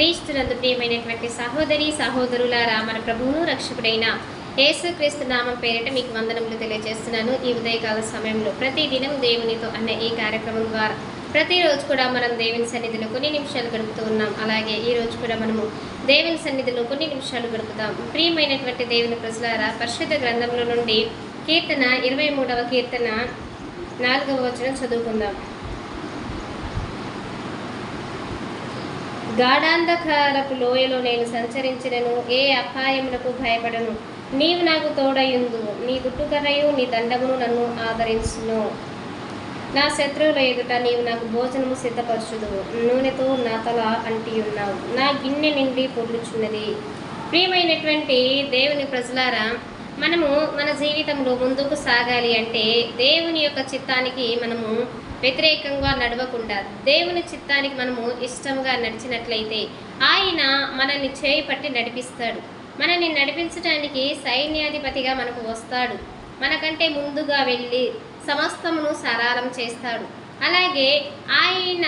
క్రీస్తునందు ప్రియమైనటువంటి సహోదరి సహోదరులారా మన ప్రభువును రక్షకుడైన యేసుక్రీస్తు నామం పేరిట మీకు వందనములు తెలియజేస్తున్నాను. ఈ ఉదయకాల సమయంలో ప్రతి దినం దేవునితో అన్న ఈ కార్యక్రమం ద్వారా ప్రతిరోజు కూడా మనం దేవుని సన్నిధిలో కొన్ని నిమిషాలు గడుపుతూ ఉన్నాం. అలాగే ఈ రోజు కూడా మనము దేవుని సన్నిధిలో కొన్ని నిమిషాలు గడుపుతాం. ప్రియమైనటువంటి దేవుని ప్రజలారా పరిశుద్ధ గ్రంథంలో నుండి కీర్తన ఇరవై మూడవ కీర్తన నాలుగవ వచనం చదువుకుందాం. గాఢాంధకారపు లోయలో నేను సంచరించినను ఏ అపాయములకు భయపడను. నీవు నాకు తోడయుందు నీ దుట్టుకరయు నీ దండమును నన్ను ఆదరించును. నా శత్రువుల ఎదుట నీవు నాకు భోజనము సిద్ధపరచుదు నూనెతో నా తల అంటి ఉన్నావు నా గిన్నె నిండి పొర్లుచున్నది. ప్రియమైనటువంటి దేవుని ప్రజలారా మనము మన జీవితంలో ముందుకు సాగాలి అంటే దేవుని యొక్క చిత్తానికి మనము వ్యతిరేకంగా నడవకుండా దేవుని చిత్తానికి మనము ఇష్టంగా నడిచినట్లయితే ఆయన మనల్ని చేపట్టి నడిపిస్తాడు. మనల్ని నడిపించడానికి సైన్యాధిపతిగా మనకు వస్తాడు. మనకంటే ముందుగా వెళ్ళి సమస్తమును సరారం చేస్తాడు. అలాగే ఆయన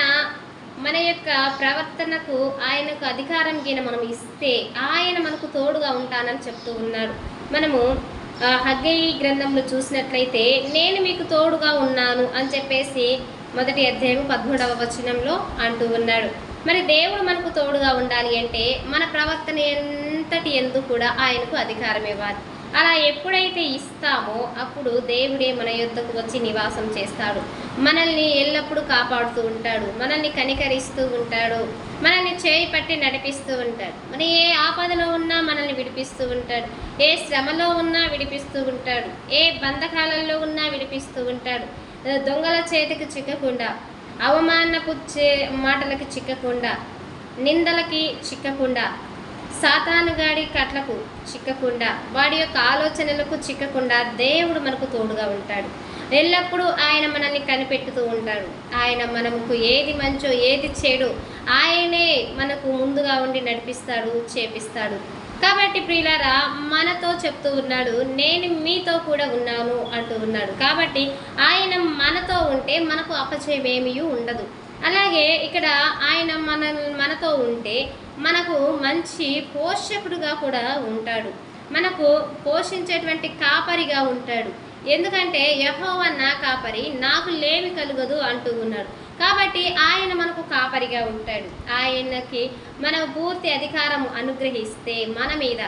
మన యొక్క ప్రవర్తనకు ఆయనకు అధికారం గిన మనం ఇస్తే ఆయన మనకు తోడుగా ఉంటానని చెప్తూ ఉన్నాడు. మనము హగ్గయి గ్రంథంలో చూసినట్లయితే నేను మీకు తోడుగా ఉన్నాను అని చెప్పేసి మొదటి అధ్యాయం పదమూడవ వచనంలో అంటూ ఉన్నాడు. మరి దేవుడు మనకు తోడుగా ఉండాలి అంటే మన ప్రవర్తన ఎంతటి ఎందు కూడా ఆయనకు అధికారం ఇవ్వాలి అలా ఎప్పుడైతే ఇస్తామో అప్పుడు దేవుడే మన యొద్దకు వచ్చి నివాసం చేస్తాడు. మనల్ని ఎల్లప్పుడూ కాపాడుతూ ఉంటాడు. మనల్ని కనికరిస్తూ ఉంటాడు. మనల్ని చేయి పట్టి నడిపిస్తూ ఉంటాడు. మరి ఏ ఆపదలో ఉన్నా మనల్ని విడిపిస్తూ ఉంటాడు. ఏ శ్రమలో ఉన్నా విడిపిస్తూ ఉంటాడు. ఏ బంధకాలలో ఉన్నా విడిపిస్తూ ఉంటాడు. దొంగల చేతికి చిక్కకుండా అవమానపు చే మాటలకి చిక్కకుండా నిందలకి చిక్కకుండా సాతానుగాడి కట్లకు చిక్కకుండా వాడి యొక్క ఆలోచనలకు చిక్కకుండా దేవుడు మనకు తోడుగా ఉంటాడు. ఎల్లప్పుడూ ఆయన మనల్ని కనిపెట్టుతూ ఉంటాడు. ఆయన మనకు ఏది మంచో ఏది చెడు ఆయనే మనకు ముందుగా ఉండి నడిపిస్తాడు చేపిస్తాడు. కాబట్టి ప్రియులారా మనతో చెప్తూ ఉన్నాడు నేను మీతో కూడా ఉన్నాను అంటూ ఉన్నాడు. కాబట్టి ఆయన మనతో ఉంటే మనకు అపచయం ఏమీ ఉండదు. అలాగే ఇక్కడ ఆయన మన మనతో ఉంటే మనకు మంచి పోషకుడుగా కూడా ఉంటాడు. మనకు పోషించేటువంటి కాపరిగా ఉంటాడు. ఎందుకంటే యహోవ నా కాపరి నాకు లేమి కలుగదు అంటూ ఉన్నాడు. కాబట్టి ఆయన మనకు కాపరిగా ఉంటాడు. ఆయనకి మన పూర్తి అధికారం అనుగ్రహిస్తే మన మీద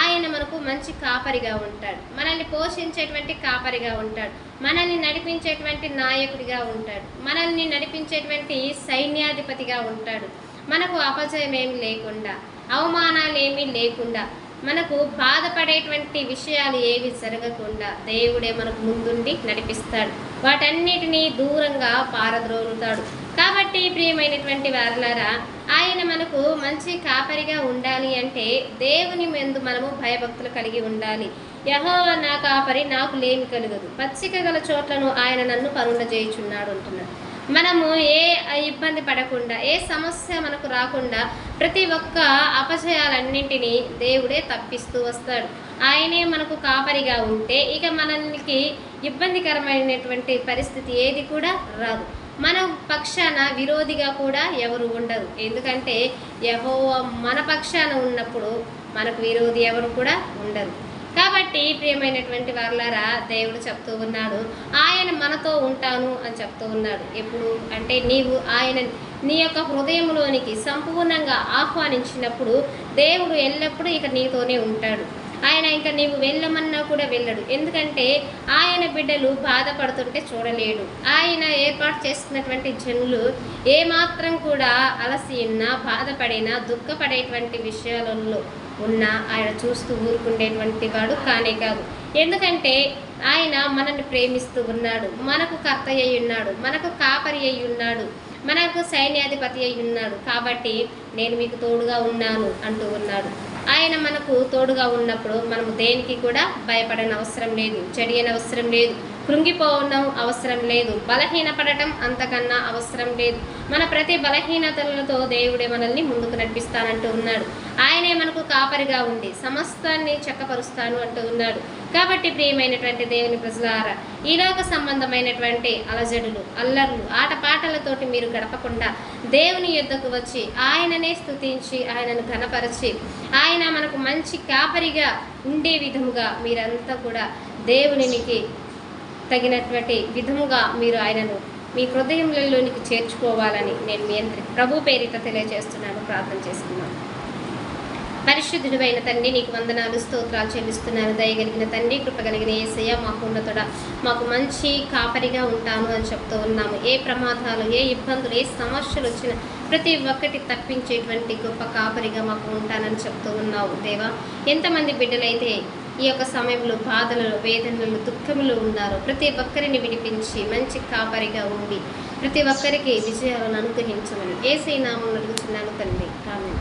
ఆయన మనకు మంచి కాపరిగా ఉంటాడు. మనల్ని పోషించేటువంటి కాపరిగా ఉంటాడు. మనల్ని నడిపించేటువంటి నాయకుడిగా ఉంటాడు. మనల్ని నడిపించేటువంటి సైన్యాధిపతిగా ఉంటాడు. మనకు అపజయం ఏమి లేకుండా అవమానాలు ఏమీ లేకుండా మనకు బాధపడేటువంటి విషయాలు ఏవి జరగకుండా దేవుడే మనకు ముందుండి నడిపిస్తాడు. వాటన్నిటినీ దూరంగా పారద్రోలుతాడు. కాబట్టి ప్రియమైనటువంటి వారలారా ఆయన మనకు మంచి కాపరిగా ఉండాలి అంటే దేవుని మెందు మనము భయభక్తులు కలిగి ఉండాలి. యహో నా కాపరి నాకు లేమి కలుగదు. పచ్చిక గల చోట్లను ఆయన నన్ను పరుండ చేయుచున్నాడు అంటున్నాడు. మనము ఏ ఇబ్బంది పడకుండా ఏ సమస్య మనకు రాకుండా ప్రతి ఒక్క అపజయాలన్నింటినీ దేవుడే తప్పిస్తూ వస్తాడు. ఆయనే మనకు కాపరిగా ఉంటే ఇక మనకి ఇబ్బందికరమైనటువంటి పరిస్థితి ఏది కూడా రాదు. మన పక్షాన విరోధిగా కూడా ఎవరు ఉండరు. ఎందుకంటే యహో మన పక్షాన ఉన్నప్పుడు మనకు విరోధి ఎవరు కూడా ఉండరు. కాబట్టి ప్రియమైనటువంటి వాళ్ళారా దేవుడు చెప్తూ ఉన్నాడు ఆయన మనతో ఉంటాను అని చెప్తూ ఉన్నాడు. ఎప్పుడు? అంటే నీవు ఆయన నీ యొక్క హృదయంలోనికి సంపూర్ణంగా ఆహ్వానించినప్పుడు దేవుడు ఎల్లప్పుడూ ఇక నీతోనే ఉంటాడు. ఆయన ఇంకా నీవు వెళ్ళమన్నా కూడా వెళ్ళడు. ఎందుకంటే ఆయన బిడ్డలు బాధపడుతుంటే చూడలేడు. ఆయన ఏర్పాటు చేసుకున్నటువంటి జనులు ఏమాత్రం కూడా అలసి ఉన్నా బాధపడినా దుఃఖపడేటువంటి విషయాలలో ఉన్నా ఆయన చూస్తూ ఊరుకుండేటువంటి వాడు కానే కాదు. ఎందుకంటే ఆయన మనల్ని ప్రేమిస్తూ ఉన్నాడు. మనకు కర్త అయి ఉన్నాడు. మనకు కాపరి అయి ఉన్నాడు. మనకు సైన్యాధిపతి అయి ఉన్నాడు. కాబట్టి నేను మీకు తోడుగా ఉన్నాను అంటూ ఉన్నాడు. ఆయన మనకు తోడుగా ఉన్నప్పుడు మనము దేనికి కూడా భయపడని అవసరం లేదు చెడియని అవసరం లేదు కృంగిపోవడం అవసరం లేదు బలహీనపడటం అంతకన్నా అవసరం లేదు. మన ప్రతి బలహీనతలతో దేవుడే మనల్ని ముందుకు నడిపిస్తానంటూ ఉన్నాడు. ఆయనే మనకు కాపరిగా ఉండి సమస్తాన్ని చక్కపరుస్తాను అంటూ ఉన్నాడు. కాబట్టి ప్రియమైనటువంటి దేవుని ప్రజలారా ఈలోక సంబంధమైనటువంటి అలజడులు అల్లర్లు ఆటపాటలతోటి మీరు గడపకుండా దేవుని యుద్ధకు వచ్చి ఆయననే స్థుతించి ఆయనను కనపరిచి ఆయన మనకు మంచి కాపరిగా ఉండే విధముగా మీరంతా కూడా దేవునికి తగినటువంటి విధముగా మీరు ఆయనను మీ హృదయంలోనికి చేర్చుకోవాలని నేను మీ అందరికి ప్రభు పేరిట తెలియజేస్తున్నాను ప్రార్థన చేసుకున్నాను పరిశుద్ధుడైన తండ్రి నీకు వందనాలు స్తోత్రాలు చెల్లిస్తున్నాను. దయగలిగిన తండ్రి కృపగలిగిన ఏసయ్య మాకు ఉన్నతుడ మాకు మంచి కాపరిగా ఉంటాను అని చెప్తూ ఉన్నాము. ఏ ప్రమాదాలు ఏ ఇబ్బందులు ఏ సమస్యలు వచ్చినా ప్రతి ఒక్కటి తప్పించేటువంటి గొప్ప కాపరిగా మాకు ఉంటానని చెప్తూ ఉన్నావు దేవా. ఎంతమంది బిడ్డలైతే ఈ యొక్క సమయంలో బాధలలో వేదనలు దుఃఖములు ఉన్నారు ప్రతి ఒక్కరిని విడిపించి మంచి కాపరిగా ఉండి ప్రతి ఒక్కరికి విజయాలను అనుగ్రహించమని ఏసై నామం అడుగుతున్నాను తండ్రి. ఆమె